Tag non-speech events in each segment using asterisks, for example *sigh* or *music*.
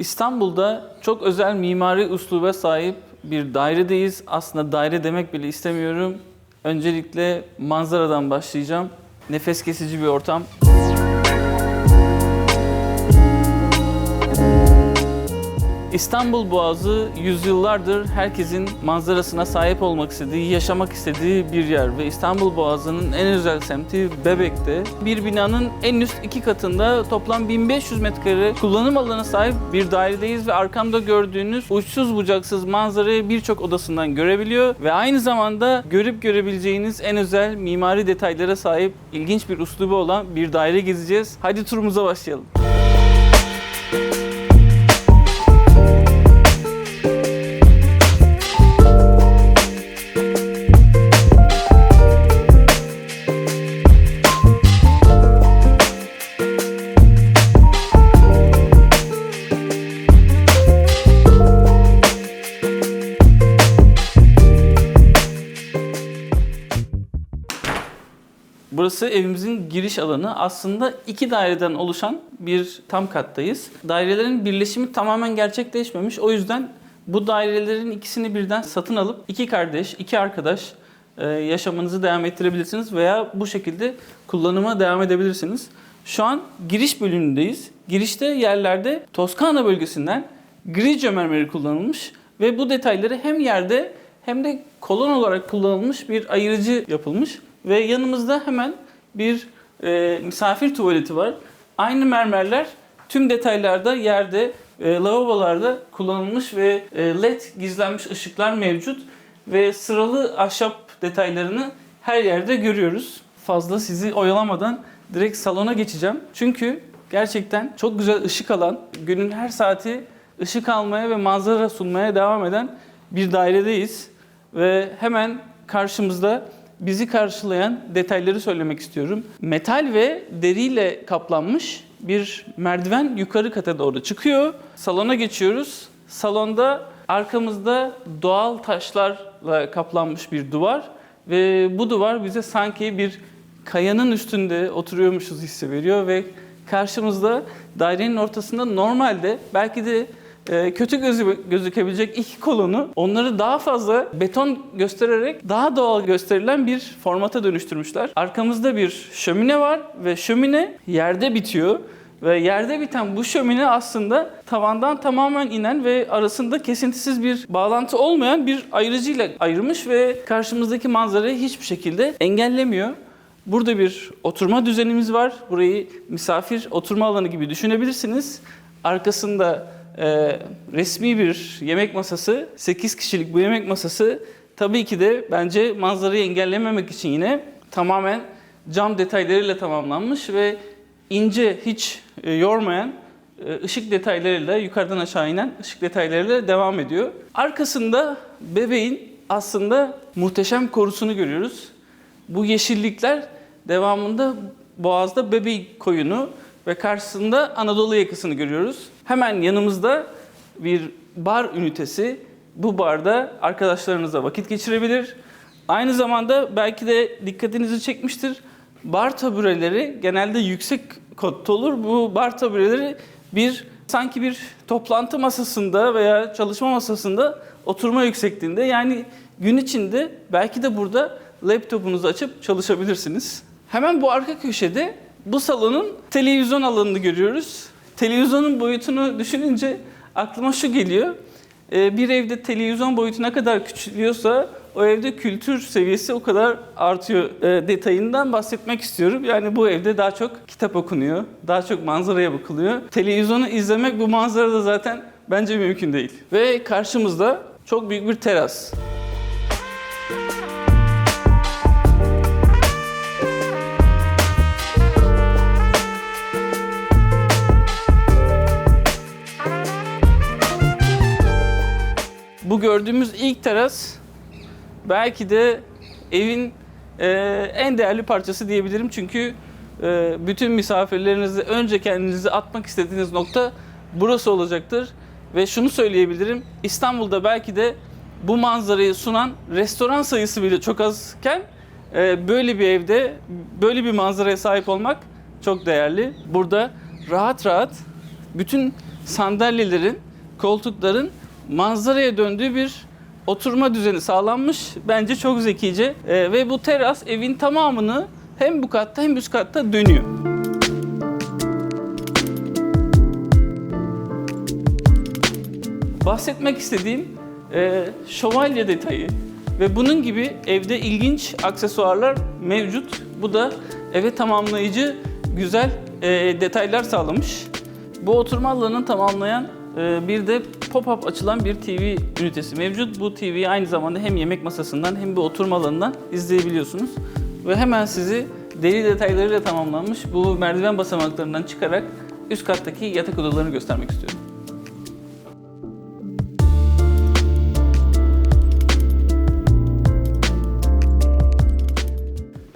İstanbul'da çok özel mimari üsluba sahip bir dairedeyiz. Aslında daire demek bile istemiyorum. Öncelikle manzaradan başlayacağım. Nefes kesici bir ortam. İstanbul Boğazı yüzyıllardır herkesin manzarasına sahip olmak istediği, yaşamak istediği bir yer ve İstanbul Boğazı'nın en özel semti Bebek'te. Bir binanın en üst iki katında toplam 1500 metrekare kullanım alanına sahip bir dairedeyiz ve arkamda gördüğünüz uçsuz bucaksız manzarayı birçok odasından görebiliyor ve aynı zamanda görüp görebileceğiniz en özel mimari detaylara sahip ilginç bir üslubu olan bir daire gezeceğiz. Hadi turumuza başlayalım. Burası evimizin giriş alanı. Aslında iki daireden oluşan bir tam kattayız. Dairelerin birleşimi tamamen gerçekleşmemiş. O yüzden bu dairelerin ikisini birden satın alıp iki kardeş, iki arkadaş e, yaşamınızı devam ettirebilirsiniz veya bu şekilde kullanıma devam edebilirsiniz. Şu an giriş bölümündeyiz. Girişte yerlerde Toskana bölgesinden Grigio mermeri kullanılmış ve bu detayları hem yerde hem de kolon olarak kullanılmış bir ayırıcı yapılmış ve yanımızda hemen bir e, misafir tuvaleti var. Aynı mermerler tüm detaylarda yerde, e, lavabolarda kullanılmış ve e, led gizlenmiş ışıklar mevcut ve sıralı ahşap detaylarını her yerde görüyoruz. Fazla sizi oyalamadan direkt salona geçeceğim. Çünkü gerçekten çok güzel ışık alan, günün her saati ışık almaya ve manzara sunmaya devam eden bir dairedeyiz. Ve hemen karşımızda bizi karşılayan detayları söylemek istiyorum. Metal ve deriyle kaplanmış bir merdiven yukarı kata doğru çıkıyor. Salona geçiyoruz. Salonda arkamızda doğal taşlarla kaplanmış bir duvar ve bu duvar bize sanki bir kayanın üstünde oturuyormuşuz hissi veriyor ve karşımızda dairenin ortasında normalde belki de e, kötü gözü, gözükebilecek iki kolonu onları daha fazla beton göstererek daha doğal gösterilen bir formata dönüştürmüşler. Arkamızda bir şömine var ve şömine yerde bitiyor. Ve yerde biten bu şömine aslında tavandan tamamen inen ve arasında kesintisiz bir bağlantı olmayan bir ayırıcıyla ayırmış ve karşımızdaki manzarayı hiçbir şekilde engellemiyor. Burada bir oturma düzenimiz var. Burayı misafir oturma alanı gibi düşünebilirsiniz. Arkasında e, resmi bir yemek masası, 8 kişilik bu yemek masası tabii ki de bence manzarayı engellememek için yine tamamen cam detaylarıyla tamamlanmış ve ince hiç e, yormayan e, ışık detaylarıyla yukarıdan aşağı inen ışık detaylarıyla devam ediyor. Arkasında bebeğin aslında muhteşem korusunu görüyoruz. Bu yeşillikler devamında Boğaz'da Bebeği koyunu ve karşısında Anadolu yakasını görüyoruz. Hemen yanımızda bir bar ünitesi. Bu barda arkadaşlarınızla vakit geçirebilir. Aynı zamanda belki de dikkatinizi çekmiştir. Bar tabureleri genelde yüksek kotta olur. Bu bar tabureleri bir sanki bir toplantı masasında veya çalışma masasında oturma yüksekliğinde. Yani gün içinde belki de burada laptopunuzu açıp çalışabilirsiniz. Hemen bu arka köşede bu salonun televizyon alanını görüyoruz. Televizyonun boyutunu düşününce aklıma şu geliyor. Ee, Bir evde televizyon boyutu ne kadar küçülüyorsa o evde kültür seviyesi o kadar artıyor Ee, detayından bahsetmek istiyorum. Yani bu evde daha çok kitap okunuyor, daha çok manzaraya bakılıyor. Televizyonu izlemek bu manzarada zaten bence mümkün değil. Ve karşımızda çok büyük bir teras. Gördüğümüz ilk teras belki de evin e, en değerli parçası diyebilirim. Çünkü e, bütün misafirlerinizi önce kendinizi atmak istediğiniz nokta burası olacaktır. Ve şunu söyleyebilirim. İstanbul'da belki de bu manzarayı sunan restoran sayısı bile çok azken e, böyle bir evde böyle bir manzaraya sahip olmak çok değerli. Burada rahat rahat bütün sandalyelerin, koltukların manzaraya döndüğü bir oturma düzeni sağlanmış. Bence çok zekice. Ee, ve bu teras evin tamamını hem bu katta hem üst katta dönüyor. Bahsetmek istediğim e, şövalye detayı ve bunun gibi evde ilginç aksesuarlar mevcut. Bu da eve tamamlayıcı güzel e, detaylar sağlamış. Bu oturma alanını tamamlayan e, bir de pop-up açılan bir TV ünitesi mevcut. Bu TV'yi aynı zamanda hem yemek masasından hem de oturma alanından izleyebiliyorsunuz. Ve hemen sizi deri detaylarıyla tamamlanmış bu merdiven basamaklarından çıkarak üst kattaki yatak odalarını göstermek istiyorum.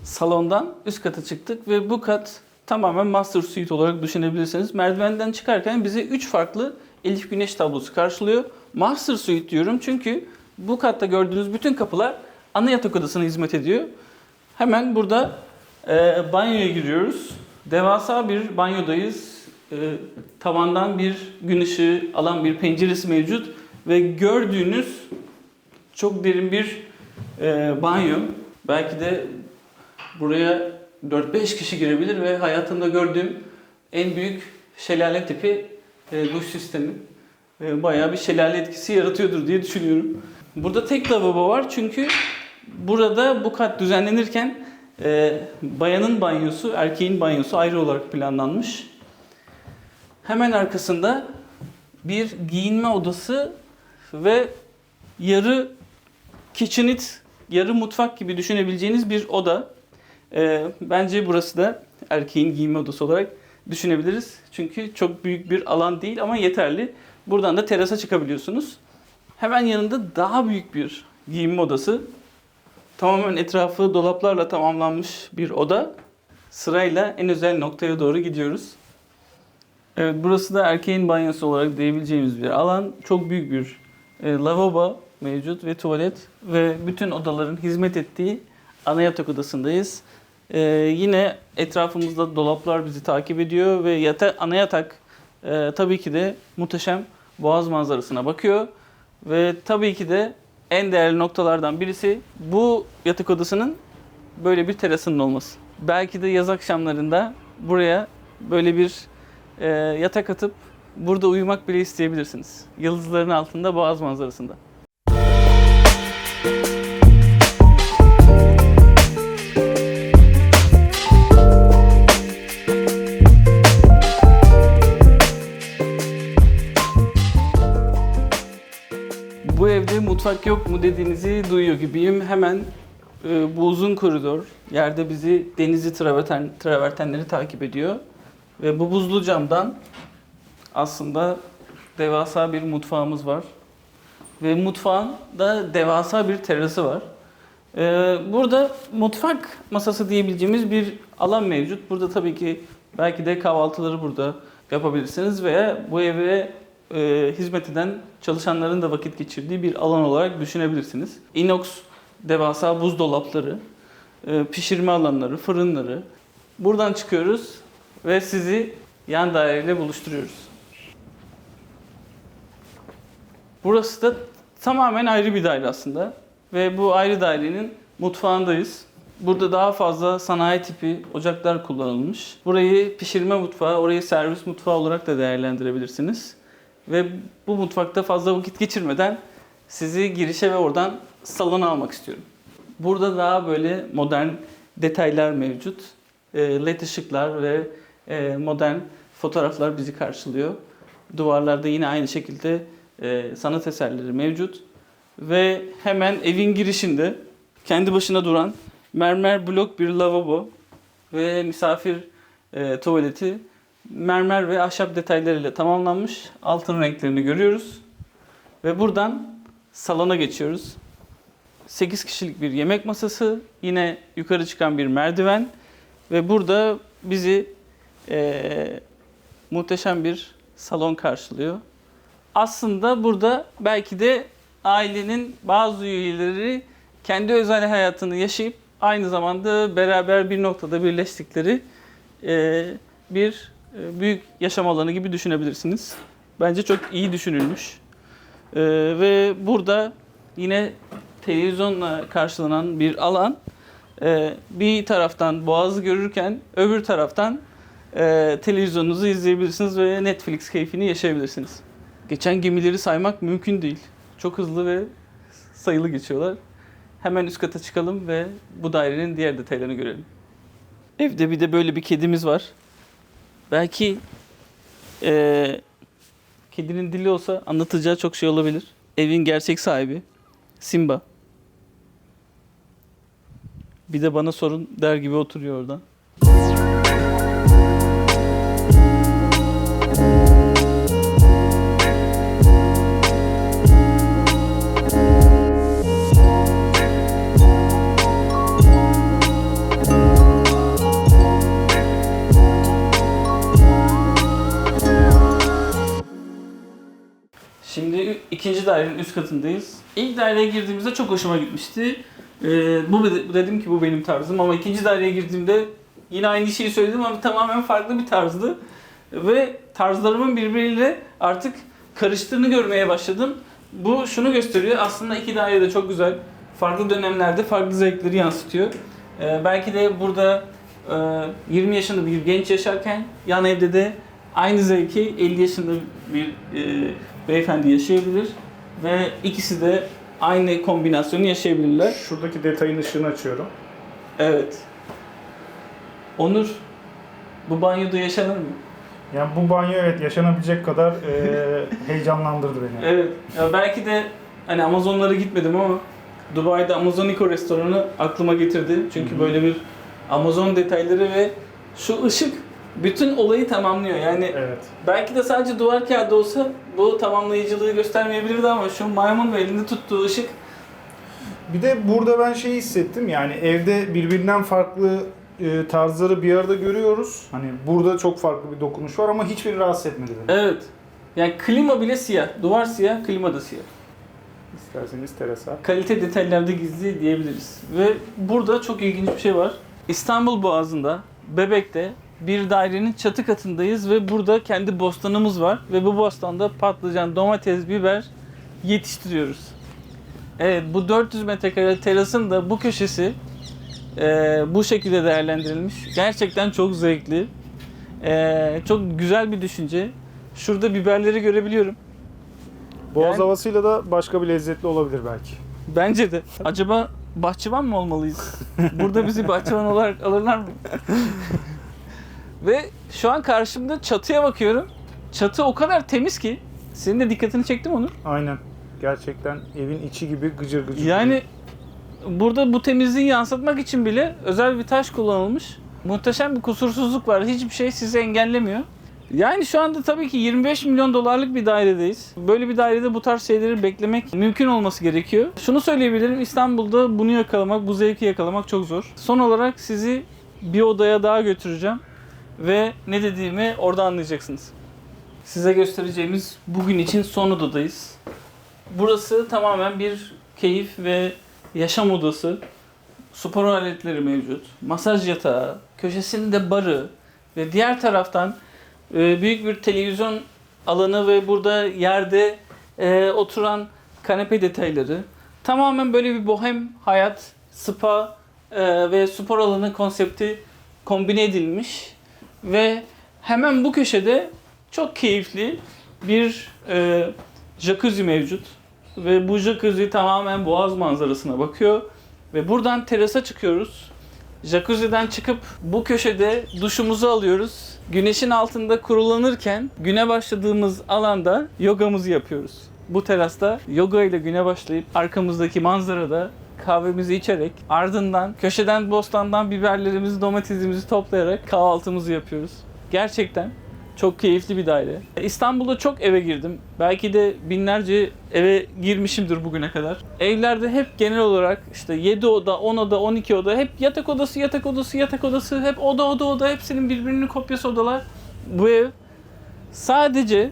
salondan üst kata çıktık ve bu kat tamamen master suite olarak düşünebilirsiniz. Merdivenden çıkarken bize 3 farklı Elif Güneş tablosu karşılıyor. Master suite diyorum çünkü bu katta gördüğünüz bütün kapılar ana yatak odasına hizmet ediyor. Hemen burada e, banyoya giriyoruz. Devasa bir banyodayız. E, tavandan bir gün ışığı alan bir penceresi mevcut ve gördüğünüz çok derin bir e, banyo. Belki de Buraya 4-5 kişi girebilir ve hayatımda gördüğüm en büyük şelale tipi duş sistemi. E, bayağı bir şelale etkisi yaratıyordur diye düşünüyorum. Burada tek lavabo var çünkü burada bu kat düzenlenirken e, bayanın banyosu, erkeğin banyosu ayrı olarak planlanmış. Hemen arkasında bir giyinme odası ve yarı kitchenette, yarı mutfak gibi düşünebileceğiniz bir oda. Bence burası da erkeğin giyinme odası olarak düşünebiliriz. Çünkü çok büyük bir alan değil ama yeterli. Buradan da terasa çıkabiliyorsunuz. Hemen yanında daha büyük bir giyinme odası. Tamamen etrafı dolaplarla tamamlanmış bir oda. Sırayla en özel noktaya doğru gidiyoruz. Evet, burası da erkeğin banyosu olarak diyebileceğimiz bir alan. Çok büyük bir e, lavabo mevcut ve tuvalet ve bütün odaların hizmet ettiği ana yatak odasındayız. Ee, yine etrafımızda dolaplar bizi takip ediyor ve yata, ana yatak e, tabii ki de muhteşem boğaz manzarasına bakıyor. Ve tabii ki de en değerli noktalardan birisi bu yatak odasının böyle bir terasının olması. Belki de yaz akşamlarında buraya böyle bir e, yatak atıp burada uyumak bile isteyebilirsiniz. Yıldızların altında boğaz manzarasında. Bu mutfak yok mu dediğinizi duyuyor gibiyim. Hemen e, bu uzun koridor yerde bizi denizli traverten, travertenleri takip ediyor. Ve bu buzlu camdan aslında devasa bir mutfağımız var. Ve mutfağın da devasa bir terası var. Ee, burada mutfak masası diyebileceğimiz bir alan mevcut. Burada tabii ki belki de kahvaltıları burada yapabilirsiniz veya bu eve e, hizmet eden çalışanların da vakit geçirdiği bir alan olarak düşünebilirsiniz. Inox devasa buzdolapları, e, pişirme alanları, fırınları. Buradan çıkıyoruz ve sizi yan daireyle buluşturuyoruz. Burası da tamamen ayrı bir daire aslında. Ve bu ayrı dairenin mutfağındayız. Burada daha fazla sanayi tipi ocaklar kullanılmış. Burayı pişirme mutfağı, orayı servis mutfağı olarak da değerlendirebilirsiniz. Ve bu mutfakta fazla vakit geçirmeden sizi girişe ve oradan salona almak istiyorum. Burada daha böyle modern detaylar mevcut. E, LED ışıklar ve e, modern fotoğraflar bizi karşılıyor. Duvarlarda yine aynı şekilde e, sanat eserleri mevcut. Ve hemen evin girişinde kendi başına duran mermer blok bir lavabo ve misafir e, tuvaleti mermer ve ahşap detaylarıyla tamamlanmış. Altın renklerini görüyoruz. Ve buradan salona geçiyoruz. 8 kişilik bir yemek masası, yine yukarı çıkan bir merdiven ve burada bizi e, muhteşem bir salon karşılıyor. Aslında burada belki de ailenin bazı üyeleri kendi özel hayatını yaşayıp aynı zamanda beraber bir noktada birleştikleri e, bir büyük yaşam alanı gibi düşünebilirsiniz. Bence çok iyi düşünülmüş. Ee, ve burada yine televizyonla karşılanan bir alan. Ee, bir taraftan Boğaz'ı görürken öbür taraftan e, televizyonunuzu izleyebilirsiniz ve Netflix keyfini yaşayabilirsiniz. Geçen gemileri saymak mümkün değil. Çok hızlı ve sayılı geçiyorlar. Hemen üst kata çıkalım ve bu dairenin diğer detaylarını görelim. Evde bir de böyle bir kedimiz var. Belki eee, kedinin dili olsa anlatacağı çok şey olabilir. Evin gerçek sahibi Simba. Bir de bana sorun der gibi oturuyor orada. 5. dairenin üst katındayız. İlk daireye girdiğimizde çok hoşuma gitmişti. Ee, bu dedim ki bu benim tarzım ama ikinci daireye girdiğimde yine aynı şeyi söyledim ama tamamen farklı bir tarzdı. Ve tarzlarımın birbiriyle artık karıştığını görmeye başladım. Bu şunu gösteriyor. Aslında iki daire de çok güzel. Farklı dönemlerde farklı zevkleri yansıtıyor. Ee, belki de burada e, 20 yaşında bir genç yaşarken yan evde de aynı zevki 50 yaşında bir e, beyefendi yaşayabilir ve ikisi de aynı kombinasyonu yaşayabilirler. Şuradaki detayın ışığını açıyorum. Evet. Onur, bu banyoda yaşanır mı? Yani bu banyo evet yaşanabilecek kadar e, *laughs* heyecanlandırdı beni. Evet. Ya belki de hani Amazonlara gitmedim ama Dubai'de Amazonico restoranı aklıma getirdi. Çünkü Hı hı. böyle bir Amazon detayları ve şu ışık bütün olayı tamamlıyor. Yani Evet. belki de sadece duvar kağıdı olsa bu tamamlayıcılığı göstermeyebilirdi ama şu maymun ve elinde tuttuğu ışık Bir de burada ben şeyi hissettim yani evde birbirinden farklı e, tarzları bir arada görüyoruz. Hani burada çok farklı bir dokunuş var ama hiçbiri rahatsız etmedi beni. Evet. Yani klima bile siyah. Duvar siyah, klima da siyah. İsterseniz terasa. Kalite detaylarda gizli diyebiliriz. Ve burada çok ilginç bir şey var. İstanbul Boğazı'nda, Bebek'te bir dairenin çatı katındayız ve burada kendi bostanımız var. Ve bu bostanda patlıcan, domates, biber yetiştiriyoruz. Evet bu 400 metrekare terasın da bu köşesi e, bu şekilde değerlendirilmiş. Gerçekten çok zevkli. E, çok güzel bir düşünce. Şurada biberleri görebiliyorum. Boğaz Yani- havasıyla da başka bir lezzetli olabilir belki. Bence de. Acaba bahçıvan mı olmalıyız? *laughs* Burada bizi bahçıvan olarak alırlar mı? Ve şu an karşımda çatıya bakıyorum. Çatı o kadar temiz ki. Senin de dikkatini çekti mi Onur? Aynen. Gerçekten evin içi gibi gıcır gıcır. Yani burada bu temizliği yansıtmak için bile özel bir taş kullanılmış. Muhteşem bir kusursuzluk var. Hiçbir şey sizi engellemiyor. Yani şu anda tabii ki 25 milyon dolarlık bir dairedeyiz. Böyle bir dairede bu tarz şeyleri beklemek mümkün olması gerekiyor. Şunu söyleyebilirim. İstanbul'da bunu yakalamak, bu zevki yakalamak çok zor. Son olarak sizi bir odaya daha götüreceğim. Ve ne dediğimi orada anlayacaksınız. Size göstereceğimiz bugün için son odadayız. Burası tamamen bir keyif ve yaşam odası. Spor aletleri mevcut. Masaj yatağı, köşesinde barı ve diğer taraftan e, büyük bir televizyon alanı ve burada yerde e, oturan kanepe detayları. Tamamen böyle bir bohem hayat, spa e, ve spor alanı konsepti kombine edilmiş. Ve hemen bu köşede çok keyifli bir e, jacuzzi mevcut. Ve bu jacuzzi tamamen boğaz manzarasına bakıyor. Ve buradan terasa çıkıyoruz. Jacuzzi'den çıkıp bu köşede duşumuzu alıyoruz. Güneşin altında kurulanırken güne başladığımız alanda yogamızı yapıyoruz. Bu terasta yoga ile güne başlayıp arkamızdaki manzarada kahvemizi içerek ardından köşeden bostandan biberlerimizi domatesimizi toplayarak kahvaltımızı yapıyoruz. Gerçekten çok keyifli bir daire. İstanbul'da çok eve girdim. Belki de binlerce eve girmişimdir bugüne kadar. Evlerde hep genel olarak işte 7 oda, 10 oda, 12 oda hep yatak odası, yatak odası, yatak odası, hep oda oda oda hepsinin birbirinin kopyası odalar. Bu ev sadece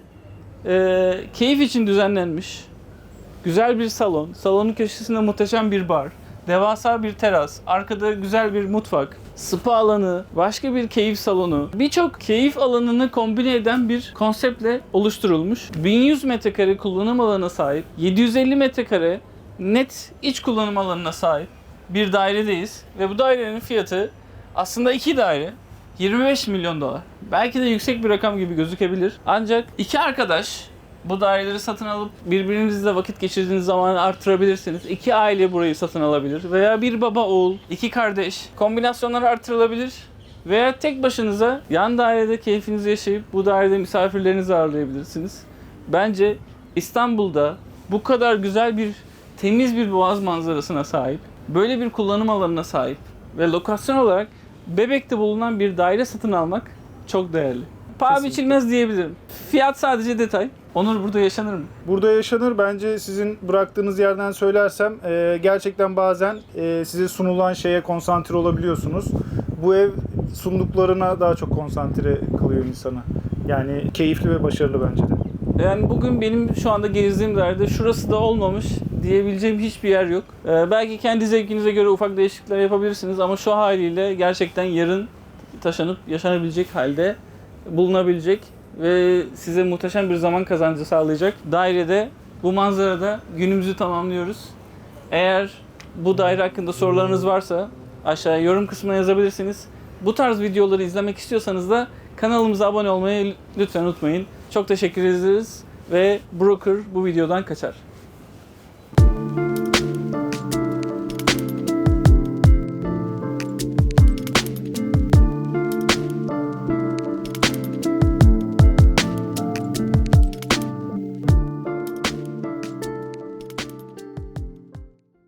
e, keyif için düzenlenmiş. Güzel bir salon, salonun köşesinde muhteşem bir bar, devasa bir teras, arkada güzel bir mutfak, spa alanı, başka bir keyif salonu, birçok keyif alanını kombine eden bir konseptle oluşturulmuş. 1100 metrekare kullanım alanına sahip, 750 metrekare net iç kullanım alanına sahip bir dairedeyiz ve bu dairenin fiyatı aslında iki daire 25 milyon dolar. Belki de yüksek bir rakam gibi gözükebilir. Ancak iki arkadaş bu daireleri satın alıp birbirinizle vakit geçirdiğiniz zamanı artırabilirsiniz. İki aile burayı satın alabilir. Veya bir baba oğul, iki kardeş. Kombinasyonlar artırılabilir. Veya tek başınıza yan dairede keyfinizi yaşayıp bu dairede misafirlerinizi ağırlayabilirsiniz. Bence İstanbul'da bu kadar güzel bir temiz bir boğaz manzarasına sahip, böyle bir kullanım alanına sahip ve lokasyon olarak Bebek'te bulunan bir daire satın almak çok değerli. Paha biçilmez diyebilirim. Fiyat sadece detay. Onur burada yaşanır mı? Burada yaşanır. Bence sizin bıraktığınız yerden söylersem e, gerçekten bazen e, size sunulan şeye konsantre olabiliyorsunuz. Bu ev sunduklarına daha çok konsantre kılıyor insanı. Yani keyifli ve başarılı bence de. Yani bugün benim şu anda gezdiğim dairede şurası da olmamış diyebileceğim hiçbir yer yok. Ee, belki kendi zevkinize göre ufak değişiklikler yapabilirsiniz ama şu haliyle gerçekten yarın taşınıp yaşanabilecek halde bulunabilecek ve size muhteşem bir zaman kazancı sağlayacak dairede bu manzarada günümüzü tamamlıyoruz. Eğer bu daire hakkında sorularınız varsa aşağıya yorum kısmına yazabilirsiniz. Bu tarz videoları izlemek istiyorsanız da kanalımıza abone olmayı lütfen unutmayın. Çok teşekkür ederiz ve Broker bu videodan kaçar.